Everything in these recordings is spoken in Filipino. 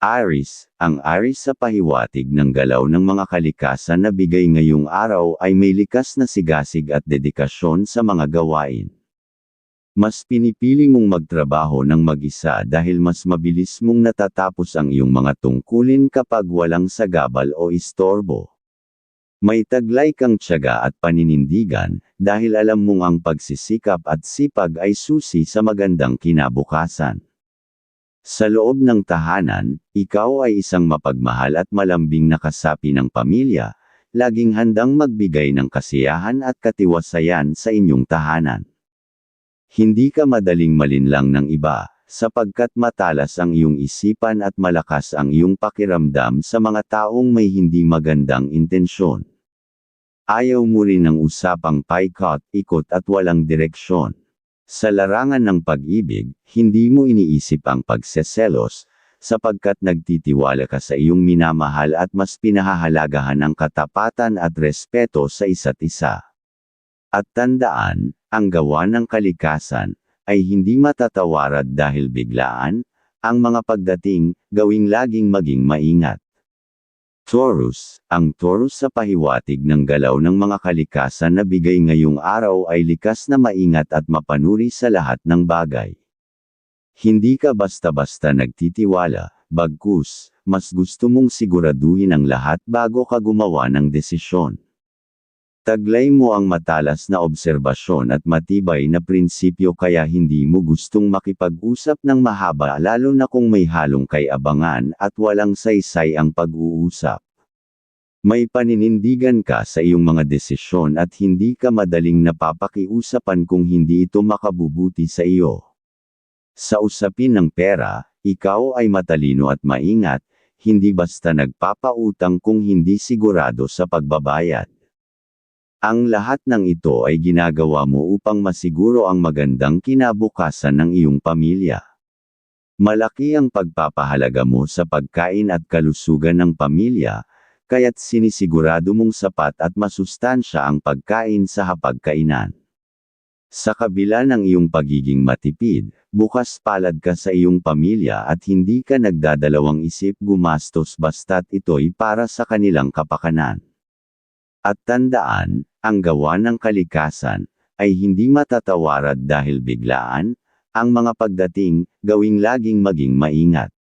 Aris, ang Aris sa pahiwatig ng galaw ng mga kalikasan na bigay ngayong araw ay may likas na sigasig at dedikasyon sa mga gawain. Mas pinipili mong magtrabaho ng mag-isa dahil mas mabilis mong natatapos ang iyong mga tungkulin kapag walang sagabal o istorbo. May taglay kang tiyaga at paninindigan, dahil alam mong ang pagsisikap at sipag ay susi sa magandang kinabukasan. Sa loob ng tahanan, ikaw ay isang mapagmahal at malambing na kasapi ng pamilya, laging handang magbigay ng kasiyahan at katiwasayan sa inyong tahanan. Hindi ka madaling malinlang ng iba, sapagkat matalas ang iyong isipan at malakas ang iyong pakiramdam sa mga taong may hindi magandang intensyon. Ayaw mo rin ng usapang paikot, ikot at walang direksyon. Sa larangan ng pag-ibig, hindi mo iniisip ang pagseselos, sapagkat nagtitiwala ka sa iyong minamahal at mas pinahahalagahan ang katapatan at respeto sa isa't isa. At tandaan, ang gawa ng kalikasan, ay hindi matatawarad dahil biglaan, ang mga pagdating, gawing laging maging maingat. Taurus, ang Taurus sa pahiwatig ng galaw ng mga kalikasan na bigay ngayong araw ay likas na maingat at mapanuri sa lahat ng bagay. Hindi ka basta-basta nagtitiwala, bagkus, mas gusto mong siguraduhin ang lahat bago ka gumawa ng desisyon. Taglay mo ang matalas na obserbasyon at matibay na prinsipyo kaya hindi mo gustong makipag-usap ng mahaba lalo na kung may halong kay abangan at walang saysay ang pag-uusap. May paninindigan ka sa iyong mga desisyon at hindi ka madaling napapakiusapan kung hindi ito makabubuti sa iyo. Sa usapin ng pera, ikaw ay matalino at maingat, hindi basta nagpapautang kung hindi sigurado sa pagbabayad. Ang lahat ng ito ay ginagawa mo upang masiguro ang magandang kinabukasan ng iyong pamilya. Malaki ang pagpapahalaga mo sa pagkain at kalusugan ng pamilya, kaya't sinisigurado mong sapat at masustansya ang pagkain sa hapagkainan. Sa kabila ng iyong pagiging matipid, bukas palad ka sa iyong pamilya at hindi ka nagdadalawang isip gumastos basta't ito'y para sa kanilang kapakanan. At tandaan, ang gawa ng kalikasan, ay hindi matatawarad dahil biglaan, ang mga pagdating, gawing laging maging maingat.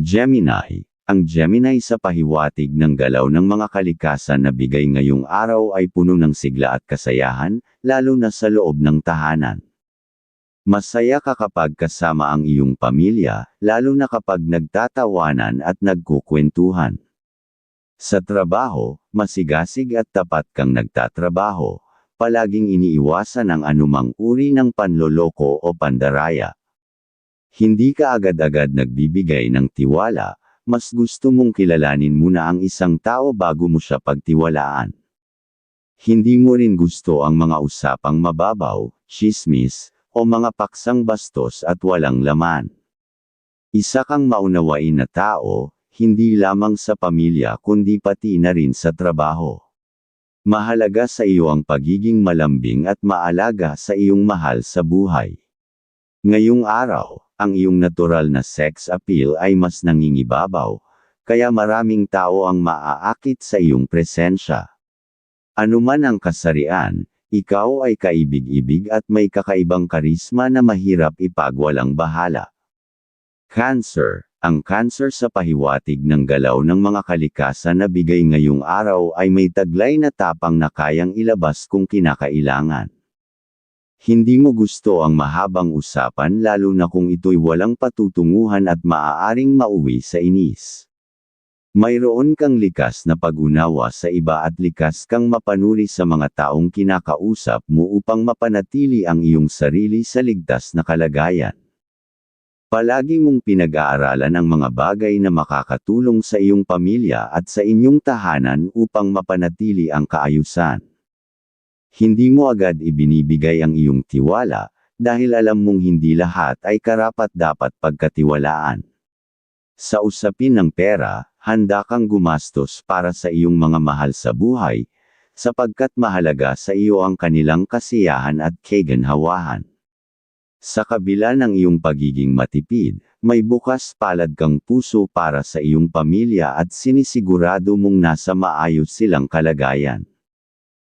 Gemini, ang Gemini sa pahiwatig ng galaw ng mga kalikasan na bigay ngayong araw ay puno ng sigla at kasayahan, lalo na sa loob ng tahanan. Masaya ka kapag kasama ang iyong pamilya, lalo na kapag nagtatawanan at nagkukwentuhan. Sa trabaho, masigasig at tapat kang nagtatrabaho, palaging iniiwasan ang anumang uri ng panloloko o pandaraya. Hindi ka agad-agad nagbibigay ng tiwala, mas gusto mong kilalanin muna ang isang tao bago mo siya pagtiwalaan. Hindi mo rin gusto ang mga usapang mababaw, chismis, o mga paksang bastos at walang laman. Isa kang maunawain na tao, hindi lamang sa pamilya kundi pati na rin sa trabaho. Mahalaga sa iyo ang pagiging malambing at maalaga sa iyong mahal sa buhay. Ngayong araw, ang iyong natural na sex appeal ay mas nangingibabaw, kaya maraming tao ang maaakit sa iyong presensya. Anuman ang kasarian, ikaw ay kaibig-ibig at may kakaibang karisma na mahirap ipagwalang bahala. Cancer ang cancer sa pahiwatig ng galaw ng mga kalikasan na bigay ngayong araw ay may taglay na tapang na kayang ilabas kung kinakailangan. Hindi mo gusto ang mahabang usapan lalo na kung ito'y walang patutunguhan at maaaring mauwi sa inis. Mayroon kang likas na pag-unawa sa iba at likas kang mapanuri sa mga taong kinakausap mo upang mapanatili ang iyong sarili sa ligtas na kalagayan. Palagi mong pinag-aaralan ang mga bagay na makakatulong sa iyong pamilya at sa inyong tahanan upang mapanatili ang kaayusan. Hindi mo agad ibinibigay ang iyong tiwala, dahil alam mong hindi lahat ay karapat-dapat pagkatiwalaan. Sa usapin ng pera, handa kang gumastos para sa iyong mga mahal sa buhay, sapagkat mahalaga sa iyo ang kanilang kasiyahan at kaganhawahan. Sa kabila ng iyong pagiging matipid, may bukas palad kang puso para sa iyong pamilya at sinisigurado mong nasa maayos silang kalagayan.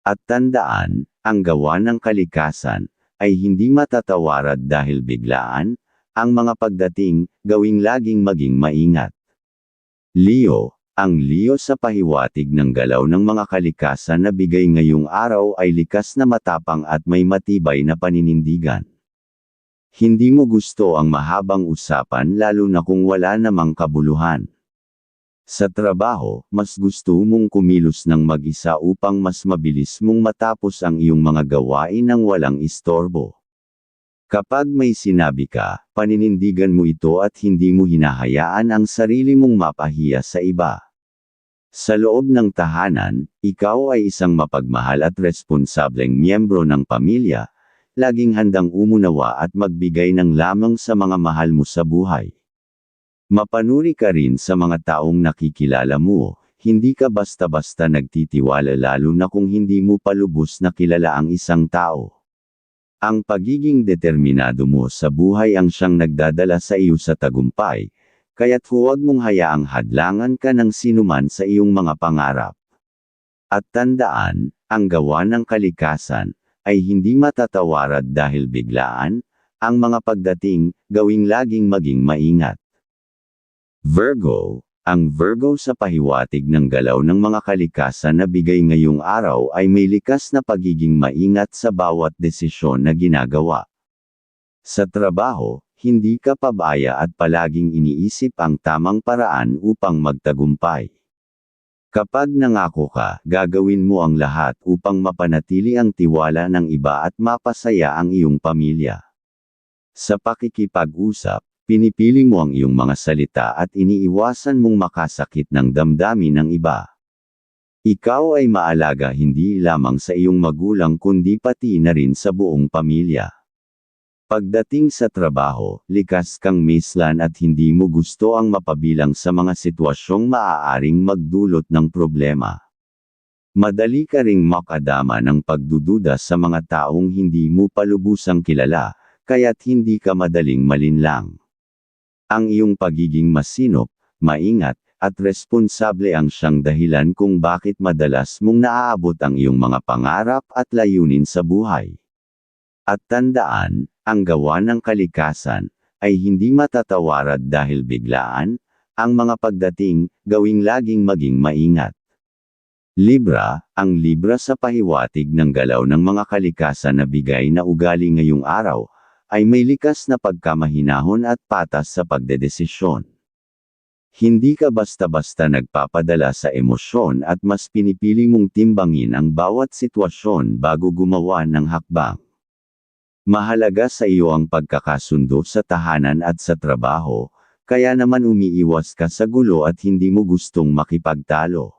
At tandaan, ang gawa ng kalikasan, ay hindi matatawarad dahil biglaan, ang mga pagdating, gawing laging maging maingat. Leo, ang Leo sa pahiwatig ng galaw ng mga kalikasan na bigay ngayong araw ay likas na matapang at may matibay na paninindigan. Hindi mo gusto ang mahabang usapan lalo na kung wala namang kabuluhan. Sa trabaho, mas gusto mong kumilos ng mag-isa upang mas mabilis mong matapos ang iyong mga gawain ng walang istorbo. Kapag may sinabi ka, paninindigan mo ito at hindi mo hinahayaan ang sarili mong mapahiya sa iba. Sa loob ng tahanan, ikaw ay isang mapagmahal at responsableng miyembro ng pamilya, laging handang umunawa at magbigay ng lamang sa mga mahal mo sa buhay. Mapanuri ka rin sa mga taong nakikilala mo, hindi ka basta-basta nagtitiwala lalo na kung hindi mo palubos na kilala ang isang tao. Ang pagiging determinado mo sa buhay ang siyang nagdadala sa iyo sa tagumpay, kaya't huwag mong hayaang hadlangan ka ng sinuman sa iyong mga pangarap. At tandaan, ang gawa ng kalikasan, ay hindi matatawarad dahil biglaan, ang mga pagdating, gawing laging maging maingat. Virgo, ang Virgo sa pahiwatig ng galaw ng mga kalikasan na bigay ngayong araw ay may likas na pagiging maingat sa bawat desisyon na ginagawa. Sa trabaho, hindi ka pabaya at palaging iniisip ang tamang paraan upang magtagumpay. Kapag nangako ka, gagawin mo ang lahat upang mapanatili ang tiwala ng iba at mapasaya ang iyong pamilya. Sa pakikipag-usap, pinipili mo ang iyong mga salita at iniiwasan mong makasakit ng damdamin ng iba. Ikaw ay maalaga hindi lamang sa iyong magulang kundi pati na rin sa buong pamilya. Pagdating sa trabaho, likas kang mislan at hindi mo gusto ang mapabilang sa mga sitwasyong maaaring magdulot ng problema. Madali ka ring makadama ng pagdududa sa mga taong hindi mo palubusang kilala, kaya't hindi ka madaling malinlang. Ang iyong pagiging masinop, maingat, at responsable ang siyang dahilan kung bakit madalas mong naaabot ang iyong mga pangarap at layunin sa buhay. At tandaan, ang gawa ng kalikasan, ay hindi matatawarad dahil biglaan, ang mga pagdating, gawing laging maging maingat. Libra, ang Libra sa pahiwatig ng galaw ng mga kalikasan na bigay na ugali ngayong araw, ay may likas na pagkamahinahon at patas sa pagdedesisyon. Hindi ka basta-basta nagpapadala sa emosyon at mas pinipili mong timbangin ang bawat sitwasyon bago gumawa ng hakbang. Mahalaga sa iyo ang pagkakasundo sa tahanan at sa trabaho, kaya naman umiiwas ka sa gulo at hindi mo gustong makipagtalo.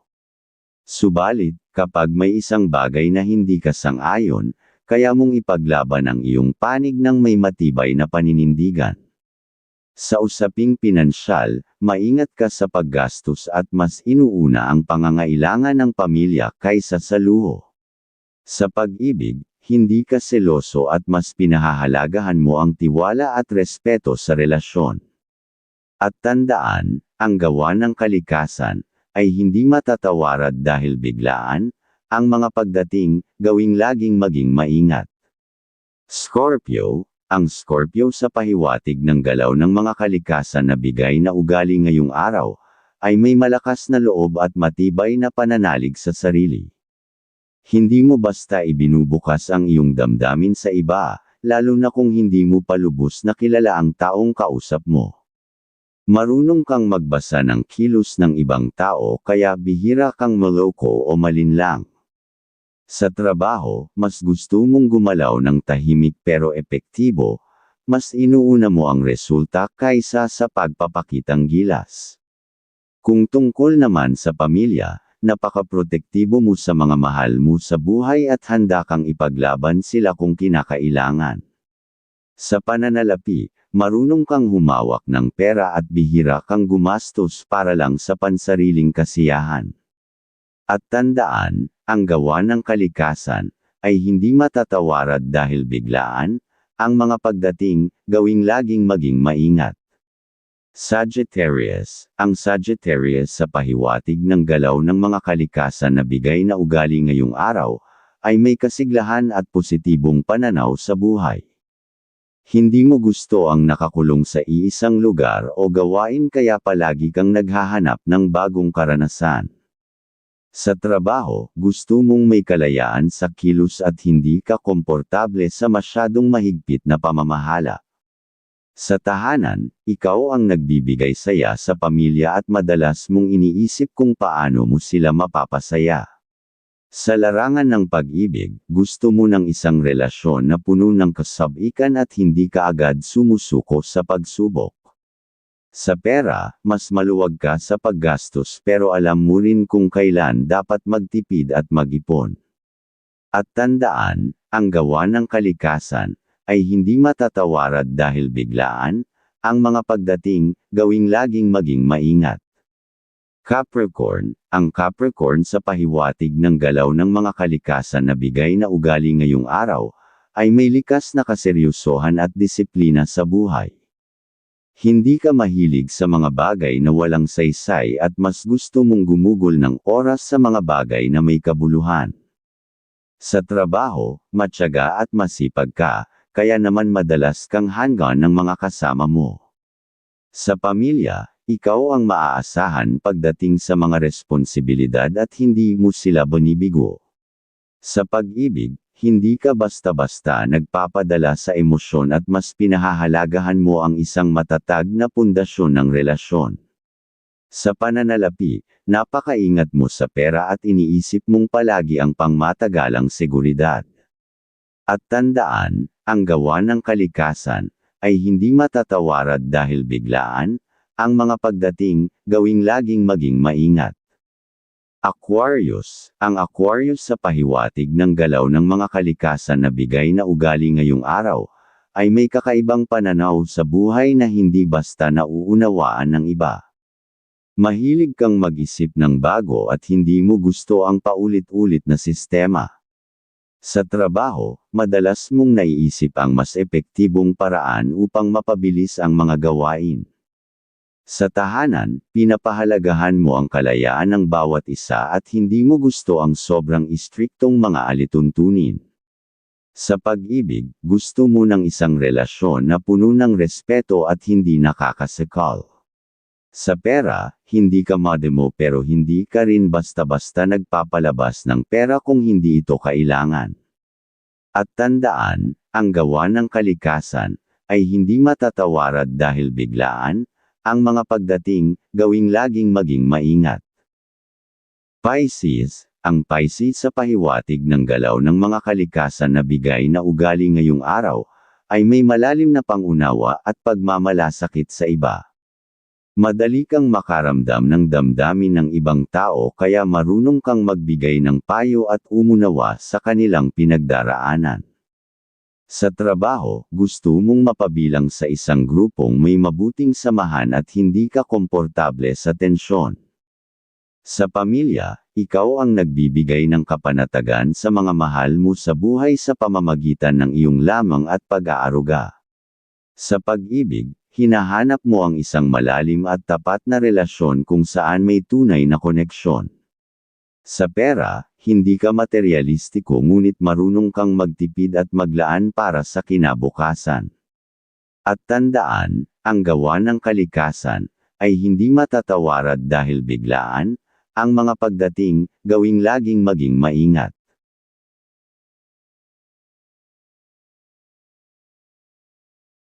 Subalit, kapag may isang bagay na hindi ka sang-ayon, kaya mong ipaglaban ang iyong panig ng may matibay na paninindigan. Sa usaping pinansyal, maingat ka sa paggastos at mas inuuna ang pangangailangan ng pamilya kaysa sa luho. Sa pag-ibig, hindi ka seloso at mas pinahahalagahan mo ang tiwala at respeto sa relasyon. At tandaan, ang gawa ng kalikasan, ay hindi matatawarad dahil biglaan, ang mga pagdating, gawing laging maging maingat. Scorpio, ang Scorpio sa pahiwatig ng galaw ng mga kalikasan na bigay na ugali ngayong araw, ay may malakas na loob at matibay na pananalig sa sarili. Hindi mo basta ibinubukas ang iyong damdamin sa iba, lalo na kung hindi mo palubos na kilala ang taong kausap mo. Marunong kang magbasa ng kilos ng ibang tao kaya bihira kang maloko o malinlang. Sa trabaho, mas gusto mong gumalaw ng tahimik pero epektibo, mas inuuna mo ang resulta kaysa sa pagpapakitang gilas. Kung tungkol naman sa pamilya, napakaprotektibo mo sa mga mahal mo sa buhay at handa kang ipaglaban sila kung kinakailangan. Sa pananalapi, marunong kang humawak ng pera at bihira kang gumastos para lang sa pansariling kasiyahan. At tandaan, ang gawa ng kalikasan, ay hindi matatawarad dahil biglaan, ang mga pagdating, gawing laging maging maingat. Sagittarius, ang Sagittarius sa pahiwatig ng galaw ng mga kalikasan na bigay na ugali ngayong araw, ay may kasiglahan at positibong pananaw sa buhay. Hindi mo gusto ang nakakulong sa iisang lugar o gawain kaya palagi kang naghahanap ng bagong karanasan. Sa trabaho, gusto mong may kalayaan sa kilos at hindi ka komportable sa masyadong mahigpit na pamamahala. Sa tahanan, ikaw ang nagbibigay saya sa pamilya at madalas mong iniisip kung paano mo sila mapapasaya. Sa larangan ng pag-ibig, gusto mo ng isang relasyon na puno ng kasabikan at hindi ka agad sumusuko sa pagsubok. Sa pera, mas maluwag ka sa paggastos pero alam mo rin kung kailan dapat magtipid at mag-ipon. At tandaan, ang gawa ng kalikasan, ay hindi matatawarad dahil biglaan, ang mga pagdating, gawing laging maging maingat. Capricorn, ang Capricorn sa pahiwatig ng galaw ng mga kalikasan na bigay na ugali ngayong araw, ay may likas na kaseryosohan at disiplina sa buhay. Hindi ka mahilig sa mga bagay na walang saysay at mas gusto mong gumugol ng oras sa mga bagay na may kabuluhan. Sa trabaho, matyaga at masipag ka, kaya naman madalas kang hanggan ng mga kasama mo. Sa pamilya, ikaw ang maaasahan pagdating sa mga responsibilidad at hindi mo sila bonibigo. Sa pag-ibig, hindi ka basta-basta nagpapadala sa emosyon at mas pinahahalagahan mo ang isang matatag na pundasyon ng relasyon. Sa pananalapi, napakaingat mo sa pera at iniisip mong palagi ang pangmatagalang seguridad. At tandaan, ang gawa ng kalikasan, ay hindi matatawarad dahil biglaan, ang mga pagdating, gawing laging maging maingat. Aquarius, ang Aquarius sa pahiwatig ng galaw ng mga kalikasan na bigay na ugali ngayong araw, ay may kakaibang pananaw sa buhay na hindi basta nauunawaan ng iba. Mahilig kang mag-isip ng bago at hindi mo gusto ang paulit-ulit na sistema. Sa trabaho, madalas mong naiisip ang mas epektibong paraan upang mapabilis ang mga gawain. Sa tahanan, pinapahalagahan mo ang kalayaan ng bawat isa at hindi mo gusto ang sobrang istriktong mga alituntunin. Sa pag-ibig, gusto mo ng isang relasyon na puno ng respeto at hindi nakakasakal. Sa pera, hindi ka modemo pero hindi ka rin basta-basta nagpapalabas ng pera kung hindi ito kailangan. At tandaan, ang gawa ng kalikasan, ay hindi matatawarad dahil biglaan, ang mga pagdating, gawing laging maging maingat. Pisces, ang Pisces sa pahiwatig ng galaw ng mga kalikasan na bigay na ugali ngayong araw, ay may malalim na pangunawa at pagmamalasakit sa iba. Madali kang makaramdam ng damdamin ng ibang tao kaya marunong kang magbigay ng payo at umunawa sa kanilang pinagdaraanan. Sa trabaho, gusto mong mapabilang sa isang grupong may mabuting samahan at hindi ka komportable sa tensyon. Sa pamilya, ikaw ang nagbibigay ng kapanatagan sa mga mahal mo sa buhay sa pamamagitan ng iyong lamang at pag-aaruga. Sa pag-ibig, hinahanap mo ang isang malalim at tapat na relasyon kung saan may tunay na koneksyon. Sa pera, hindi ka materialistiko ngunit marunong kang magtipid at maglaan para sa kinabukasan. At tandaan, ang gawa ng kalikasan, ay hindi matatawarad dahil biglaan, ang mga pagdating, gawing laging maging maingat.